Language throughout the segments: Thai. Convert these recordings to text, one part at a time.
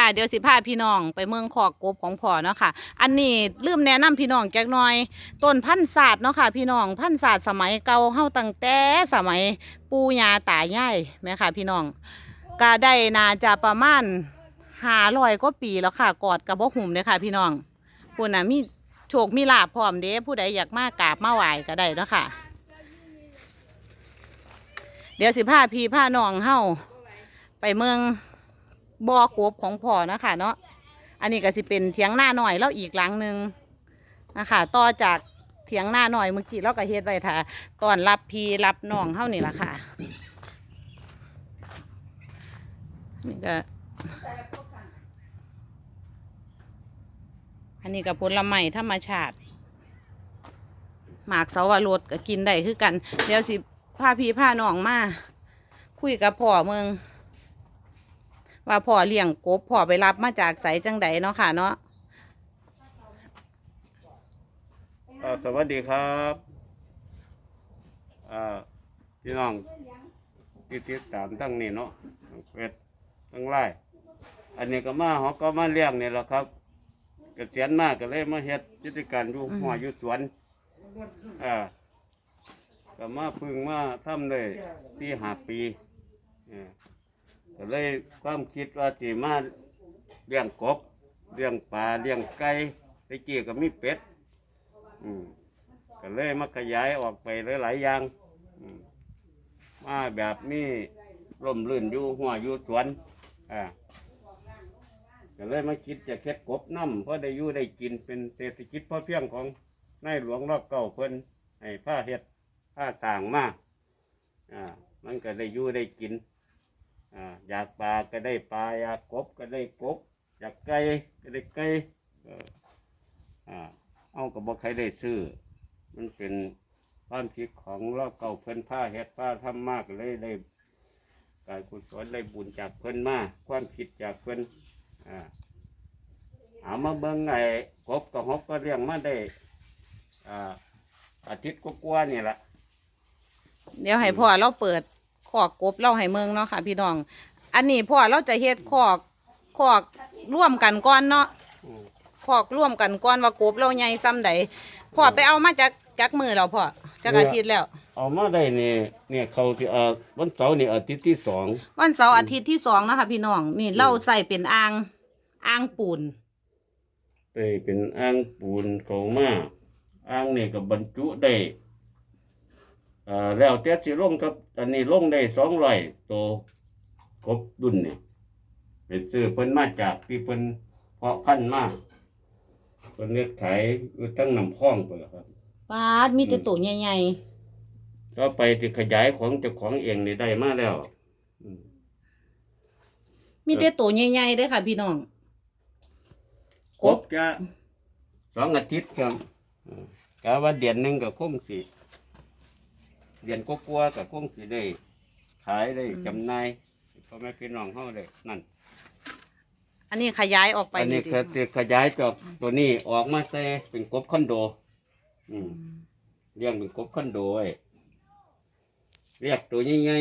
ค่ะ เดี๋ยวสิพาพี่น้องไปเมืองขอกกบของพ่อเนาะค่ะ อันนี้ลืมแนะนำพี่น้องจักหน่อย ต้นพันศาสตร์เนาะค่ะ พี่น้องพันศาสตร์สมัยเก่าเฮาตั้งแต่สมัยปู่ย่าตายายแม่ค่ะ พี่น้องก็ได้น่าจะประมาณ500กว่าปีแล้วค่ะ กอดกับบ่หุ่มเด้อค่ะ พี่น้องพุ่นน่ะมีโชคมีลาภพร้อมเด้ผู้ใดอยากมากราบมาไหว้ก็ได้เนาะค่ะ เดี๋ยวสิพาพี่พาน้องเฮาไปเมือง บ่อกบของพ่อนะคะเนาะอันนี้ก็สิเป็นเถียงหน้าหน่อยแล้วอีกหลังหนึ่งนะคะต่อจากเถียงหน้าหน่อยเมื่อกี้เราก็เฮ็ดไว้ท่าตอนรับพีรับน้องเฮานี่ละค่ะนี่ก็อันนี้ก็ผลไม้ธรรมชาติ หมากเสาวรสก็กินได้คือกัน เดี๋ยวสิพาพี่พาน้องมา คุยกับพ่อเมือง ว่าพ่อเลี้ยงกบพ่อไปรับมาจากไสจังใดเนาะค่ะเนาะอ่าสวัสดีครับอ่าพี่น้องที่ติดตามทั้งนี้เนาะทั้งเฟซทั้งไลน์อันนี้ก็มาเขาก็มาเลี้ยงนี่แหละครับเกษียณมากก็เลยมาเฮ็ดกิจการอยู่หัวอยู่สวนอ่าก็มาเพึ่งมาทำได้ที่หาปีอ่า ก็เลยความคิดว่าจีมาเลี้ยงกบเลี้ยงปลาเลี้ยงไก่ไปเกี่ยก็มีเป็ด อืมก็เลยมาขยายออกไปหลายๆอย่างอืมมาแบบนี้ร่มรื่นอยู่หัวอยู่สวนอ่าก็เลยมาคิดจะเค็ดกบน้ำเพราะได้อยู่ได้กินเป็นเศรษฐกิจพอเพียงของนายหลวงรอบเก่าเพิ่นให้ผ้าเฮ็ดผ้าต่างมาอ่ามันก็ได้อยู่ได้กิน อ่าอยากปลาก็ได้ปลาอยากกบก็ได้กบ อยากไก่ก็ได้ไก่เอออ่าเอากับบ่ใครได้ซื้อ มันเป็นความคิดของรอบเก่าเพิ่นผ้าเฮ็ดผ้าทำมากเลยได้การกุศลได้บุญจากเพิ่นมาความคิดจากเพิ่นอ่าเอามาเบิ่งไอ้กบกับฮบก็เลี้ยงมาได้อ่าอาทิตย์กว่าๆนี่แหละเดี๋ยวให้พ่อเราเปิด ขอกกบเราให้เมืองเนาะค่ะ พี่น้อง อันนี้พ่อเราจะเฮ็ดขอกขอกร่วมกันก่อนเนาะอืมขอกร่วมกันก่อนว่ากบเราใหญ่ซ้ำใดพ่อไปเอามาจากจากมือเราพ่อจากอาทิตย์แล้วเอามาได้นี่เนี่ยเขาที่เอ่อวันเสาร์นี่อาทิตย์ที่สองวันเสาร์อาทิตย์ที่สองนะคะพี่น้องนี่เราใส่เป็นอ่างอ่างปูนไปเป็นอ่างปูนเขามาอ่างนี่ก็บรรจุได้เอ่อแล้วแต่สิลงครับ อันนี้ลงได้สองร้อยตัวครบดุนเนี่ยเป็นซื้อเพิ่นมาจากที่เพิ่นเพาะพันธุ์มาเพิ่นเลือกขายอยู่ทั้งน้ำพองไปครับ ปาดมีแต่ตัวใหญ่ก็ไปที่ขยายของเจ้าของเองนี่ได้มาแล้ว อืมๆมีแต่ตัวใหญ่ๆเด้อค่ะ พี่น้อง ครบจะสองอาทิตย์ครับอืมกะว่าเดือนหนึ่งก็คงสิ เดือนกลัวาๆก็คงสิได้ขายได้จำหน่ายพ่อแม่พี่น้องเฮาได้นั่น อันนี้ขยายออกไปอันนี้ดิคือที่ขยายจากตัวนี้ออกมาใส่เป็นกบคอนโด อืม เลี้ยงเป็นกบคอนโดไว้เรียกตัวใหญ่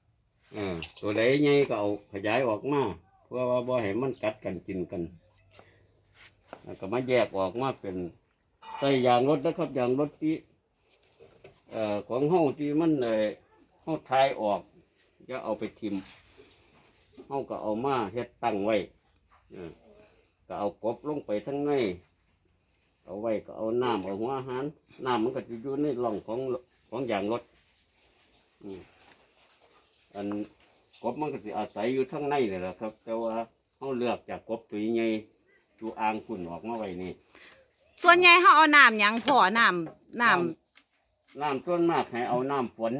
ๆอ่าตัวใดใหญ่ก็เอาขยายออกมาเพื่อว่าบ่ให้มันกัดกันกินกันแล้วก็มาแยกออกมาเป็นใส่ยางรถนะครับยางรถที่ เอ่อของเฮาที่มันเอ่อเฮาทายออกจะเอาไปทิมเฮาก็เอามาเฮ็ดตั้งไว้ก็เอากบลงไปทั้งในเอาไว้ก็เอาน้ำเอาหัวอาหารน้ำมันก็จะอยู่ในร่องของของอย่างรถอันกบมันก็จะอาศัยอยู่ทั้งในเลยละครับ แต่ว่าเขาเลือกจากกบตัวใหญ่ตัวอ่างขุ่นออกมาไว้นี่ส่วนใหญ่เขาเอาน้ำยังพ่อน้ำน้ น้ำส่วนมากให้เอาน้ำฝน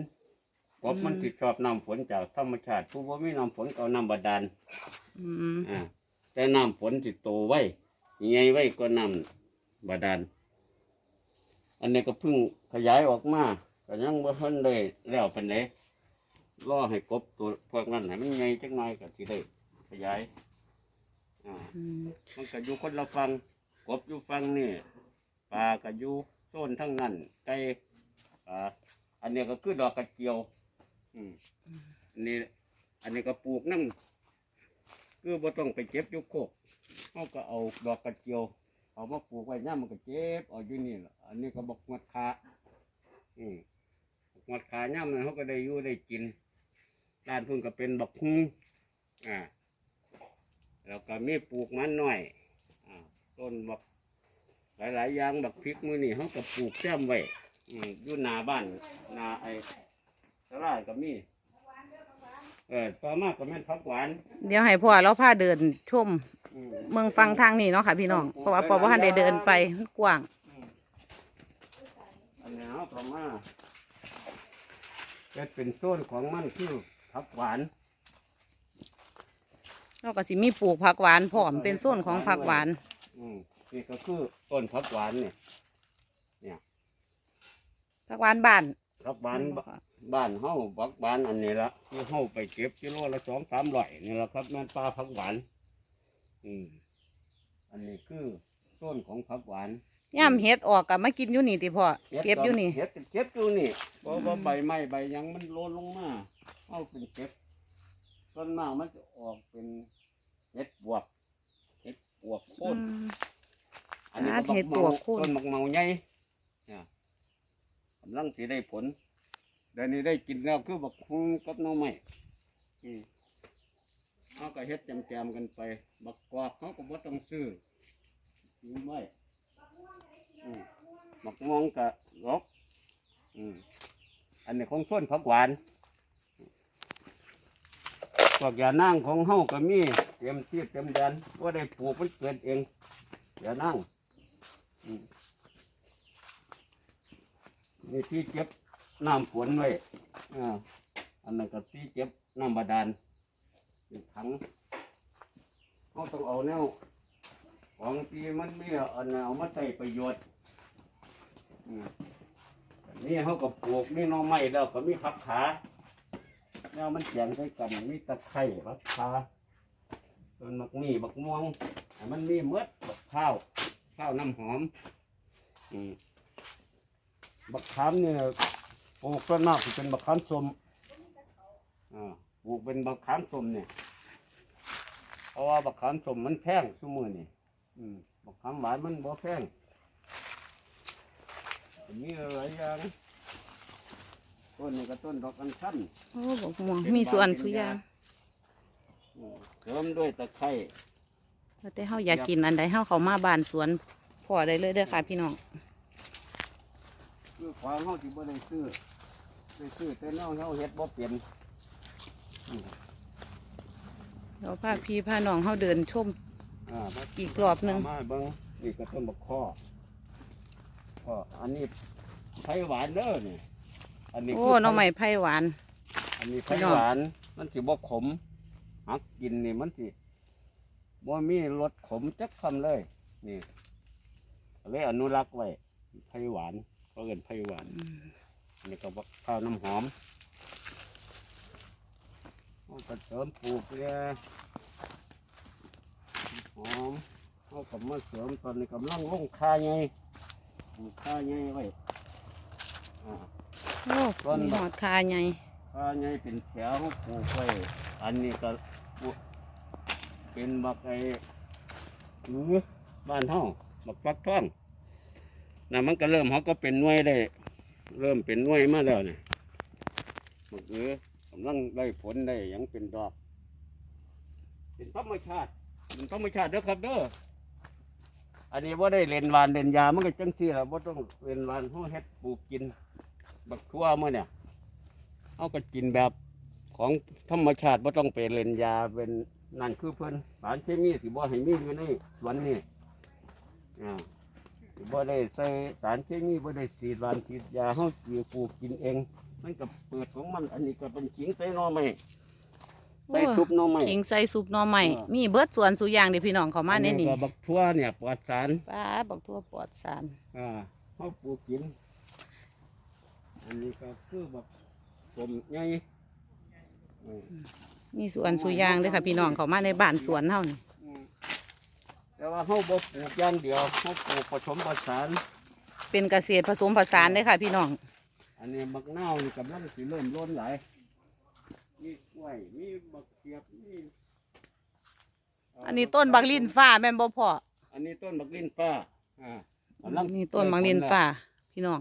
กบมันอืมติดชอบน้ำฝนจากธรรมชาติ ผู้ว่ามีน้ำฝนก็เอาน้ำบาดาลำอืมอ่าแต่น้ำฝนติโตไว้ใหญ่ไว้ก็น้ำบาดาลอันนี้ก็เพิ่งขยายออกมาก็ยังบ่ทันได้แล้วปานใดรอให้กบตัวพวกนั้นให้มันใหญ่จักหน่อยก็สิได้ขยายอ่าอืมมันก็อยู่คนละฟังกบอยู่ฟังนี่ปลาก็อยู่โซนทั้งนั้นไก่ ปลาอันนี้ก็คือดอกกระเจียว อืมอันนี้ อันนี้ก็ปลูกน้ำคือบ่ต้องไปเก็บอยุโคกเขาก็เอาดอกกระเจียว เอามาปลูกไว้ย่ามมันก็เจ็บเอาอยู่นี่ล่ะอันนี้ก็บอกงวดขาอืมงวดขาย่ามนั้นเขาก็ได้อยู่ได้กินด้านเพิ่งก็เป็นบักฮุงอ่าแล้วก็มีปลูกมันหน่อย อ่า ต้นบักหลายๆอย่างบักพริกมือนี่เขาก็ปลูกแซมไว้ อืมอยู่หน้าบ้านหน้าไอ้ตลาดก็มี เออต่อมาก็แม่นผักหวานเดี๋ยวให้พ่อเราพาเดินชมอืม เมืองฟังทางนี้เนาะค่ะพี่น้อง เพราะว่าพ่อบ่ทันได้เดินไปมันกว้างอันนี้เอาประมาจะเป็นต้นของมันคือผักหวานแล้วก็สิมีปลูกผักหวานพร้อมเป็นโซนของผักหวาน อืมนี่ก็คือต้นผักหวานเนี่ย ผักหวานบ้านผักหวานบบ้านเฮาผักหวานอันนี้ละที่เฮาไปเก็บกิโลละสองสามร้อยนี่ละครับแม่นปลาผักหวานอืมอันนี้คือต้นของผักหวาน ย่ำเฮ็ดออกกับมากินอยู่นี่ติพ่อเก็บอยู่นี่ เก็บเก็บอยู่นี่เพราะว่าใบไม้ใบหยังมันโลนลงมาเอาเป็นเก็บต้นมากมันจะออกเป็นเห็ดบวกเห็ดบวกโคอืนมอันนี้อ่าก็เห็ดบวกโค่น ต้นมักเมาใหญ่เนี่ยกำลังสิได้ผลเดี๋ยวนี้ได้กินแล้วคือบักฮุงกับน้องใหม่เอาก็เฮ็ดแจมๆกันไป บักกวาดเขาก็บ่ต้องซื้อซื้อไว้บักม่วงกับลกอืมอันนี้ของต้นผักหวานพวกยานั่งของเฮาก็มีเตรียมที่เตรียมแดนว่าได้ปลูกมันเกิดเองยานั่งอืม นี่ที่เก็บน้ำฝนไว้อ่าอันนั้นก็ที่เก็บน้ำบาดาลเป็นถังเขาต้องเอาแนวของที่มันมีอันนั้นเอามาใช้ประโยชน์อันนี่เขาก็ปลูกนี่น้องไม้แล้วก็มีผักขาแนวมันแจงใส่กันมีตะไคร้ผักขาต้นมักมีบักม่วงมันมีเมืดบักข้าวข้าวน้ำหอม อืม บักขามเนี่ยปลูกต้นมากสิเป็นบักขามสมอ่าปลูกเป็นบักขามสมเนี่ยเพราะว่าบักขามสมมันแพงสมือนี่อืมบักขามหวานมันบ่แพงมีหลายอย่างต้นนี้ก็ต้นดอกอัญชันโอ้บอกม่วงมีส่วนทุกอย่างอืมเสริมด้วยตะไคร้ แล้วแต่เฮาอยากกินอันใดเฮาเข้ามาบ้านสวนพ่อได้เลยเด้อค่ะพี่น้อง คือความเฮาที่บ่ได้ซื้อได้ซื้อแต่เนาเฮาเฮ็ดบ่เปลี่ยนเดี๋ยวพาพี่พาน้องเฮาเดินชม อ่ามาอีกรอบหนึ่ง มาเบิ้งนี่ก็ต้นบักข้อก็อันนี้ไผ่หวานเด้อนี่อันนี้โอ้คืหน้องใหม่ไผ่หวาน อันนี้พี่ไผ่น้องหวาน มันสิบ่ขมหักกินนี่มันสิบ่มีรสขมจักคำเลย นี่ก็เลยอนุรักษ์ไว้ไผ่หวาน ก็เอิ้นไผ่หวานอันนี้ก็บักข้าวน้ำหอมเอาก็เสริมปลูกเนี่ยหอมเอากับมาเสริมตอนนี้กำลังลงคาไงปลูกคาไงไว้อ่าโอ้มีหอดคาใหญ่คาไงเป็นแถวปลูกไว้อันนี้ก็ปลูกเป็นบักไอ้หรือบ้านเฮาบักฟักทอง น่ะมันก็เริ่มเขาก็เป็นน่วยได้ เริ่มเป็นน่วยมาแล้วเนี่ยมันคือกำลังได้ผลได้ยังเป็นดอก เป็นธรรมชาติเป็นธรรมชาติเด้อครับเด้ออันนี้ว่าได้เล่นวานเล่นยามันก็จังซี่ละว่าต้องเล่นวานเขาเฮ็ดปลูกกิน บักทั่วมื่อเนี่ยเขาก็กินแบบของธรรมชาติว่าต้องไปเล่นยาเป็นนั่นคือเพิ่อนสารเคมีสิบ่ให้มีอยู่ในสวนนี่อ่า บ่ได้ใส่สารเคมีบ่ได้ฉีดหวานฉีดยาเฮาปลูกปลูกกินเอง มันก็เปิดของมัน อันนี้ก็เป็นขิงใส่หน่อไม้ใส่ซุปหน่อไม้ ขิงใส่ซุปหน่อใหม่ อ่ามีเบิดสวนสุอย่างเด้อพี่น้องเขามาในนี้ก็บักทั่วเนี่ยปลอดสารป้าบอกทั่วปลอดสารอ่าเฮาปลูกกิน อันนี้ก็คือบักผมใหญ่อืมมีสวนสุอย่างเด้อค่ะพี่น้องเขามาในบ้านสวนเฮานี่อืม แต่ว่าเฮาบ่ปลูกอย่างเดียวเฮาปลูกผสมผสาน เป็นเกษตรผสมผสานเด้อค่ะ พี่น้องอันนี้บักนาวนี่กำลังสิเริ่มล้นหลายมีกล้วย มีบักเขียบมีนี้ต้นบักลินฟ้าแม่นบ่พ่ออันนี้ต้นบักลินฟ้า อ่าอันนี้ต้นบักลินฟ้า พี่น้อง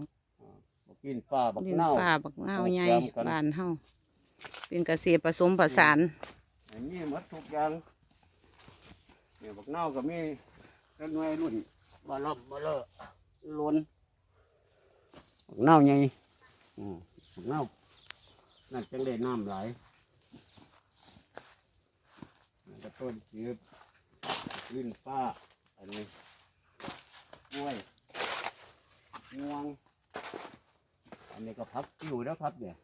บักลินฟ้าบักลินเน่าฟ้าบักเน่าวใหญ่ปลูกแซมกัน บ้านเฮาเป็นเกษตรผสมผสาน อันนี้หมดทุกอย่างเนี่ยบักเน่าก็มีต้นไม้รุ่นบาลอบาเลอล้นบักเน่าใหญ่อืมบักเน่านั่นจังได้น้ำหลายนั่นก็ต้นจืดลิ้นฟ้าอันนี้กล้วยงวง อันนี้ก็พักติวแล้วครับเนี่ย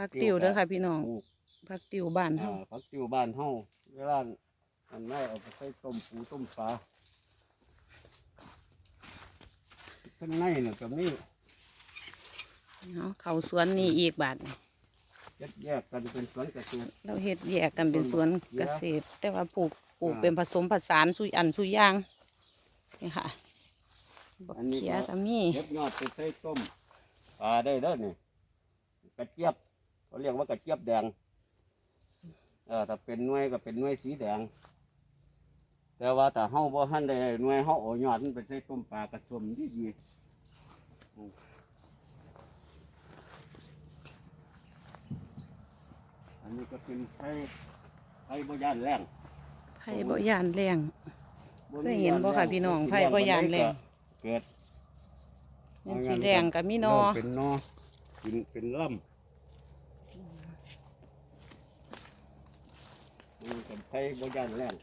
ผักติ๋วเด้อค่ะพี่น้องปลูกผักติ๋วบ้านเฮา อ่าผักติวบ้านเฮาเวลา อันไม่เอาไปใส่ต้มปูต้มปลาข้างในเนี่ยก็มีเนาะเข้าสวนนี่อีกบาทนี่แยกแยกกันเป็นสวนเกษตรเราเฮ็ดแยกกันเป็นสวนเกษตร แต่ว่าปลูกปลูกอ่าเป็นผสมผสานสุยอันสุยอย่างนี่ค่ะบักอันนี้เขียก็ก็มีเก็บยอดไปใส่ต้มปลาได้เด้อนี่กระเจี๊ยบเขาเรียกว่ากระเจี๊ยบแดงเออถ้าเป็นหน่วยก็เป็นหน่วยสีแดง แต่ว่าถ้าเฮาบ่ทันได้หน่วยเฮาเอายอดมันไปใส่ต้มปลากระชมดีดีๆอืมอันนี้ก็เป็นไผ่ไผ่บ่ย่านแรงไผ่บ่ยานแรงบ่เคมียเห็นบ่ค่ะพี่น้องไผ่บ่ย่านแรงเกิดยันสีแดงก็มีนอเป็นนอเป็นเป็นลำมันเป็นไผ่บย่านแรง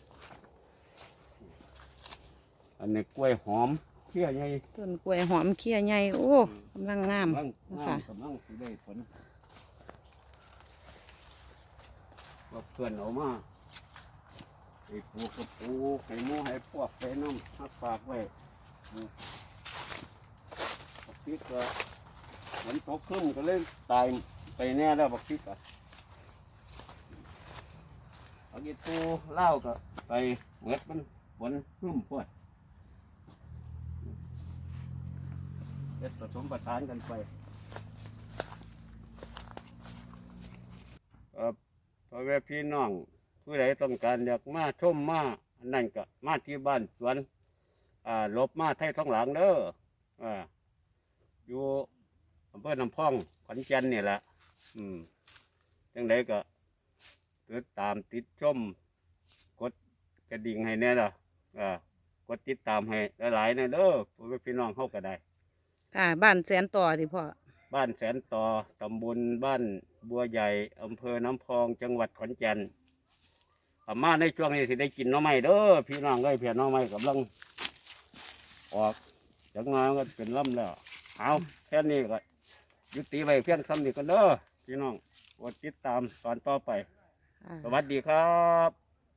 อันนี้กล้วยหอมเขี้ยใหญ่ต้นกล้วยหอมเขี้ยใหญ่โอ้กำลังงามกำลังค่ะงามกำลังสิได้ผลว่าเพื่อนเอามาไอ้ปูกับปูไข่หมูให้พวกใส่น้ำหักปากไว้อืมบักพริกก็ฝนตกขึ้นก็เลยตายไปแน่แล้วบักพริกอะเอาอีตูเล่าวก็ไปเหมือดมันฝนขึ้นพวด ฮ็ดผสมประสานกันไปเอ่อพ่อแม่พี่น้อง ผู้ใดต้องการอยากมาชมมาอันนั่นก็มาที่บ้านสวน อ่าลบมาไทยท้องหลังเด้ออ่าอยู่อำเภอนำพองขอนแก่นนี่แหละอืมจังไดก็ติดตามติดชม กดกระดิ่งให้แน่ละอ่ากดติดตามให้หลายๆนะเด้อพ่อแม่พี่น้องเข้าก็ได้ ค่ะ บ้านแสนต่อที่พ่อ บ้านแสนต่อตำบลบ้านบัวใหญ่อำเภอน้ำพองจังหวัดขอนแก่นอามาในช่วงนี้สิได้กินหน้อไม้เด้อพี่น้องเอ้ยเพียหน้อไม้กำลังออกจังงานก็เป็นลำแล้วเอาแค่นี้ก็ยุติไว้เพียงซ้ำนี้ก็เด้อพี่น้องกดติดตามตอนต่อไปค่ะสวัสดีครับ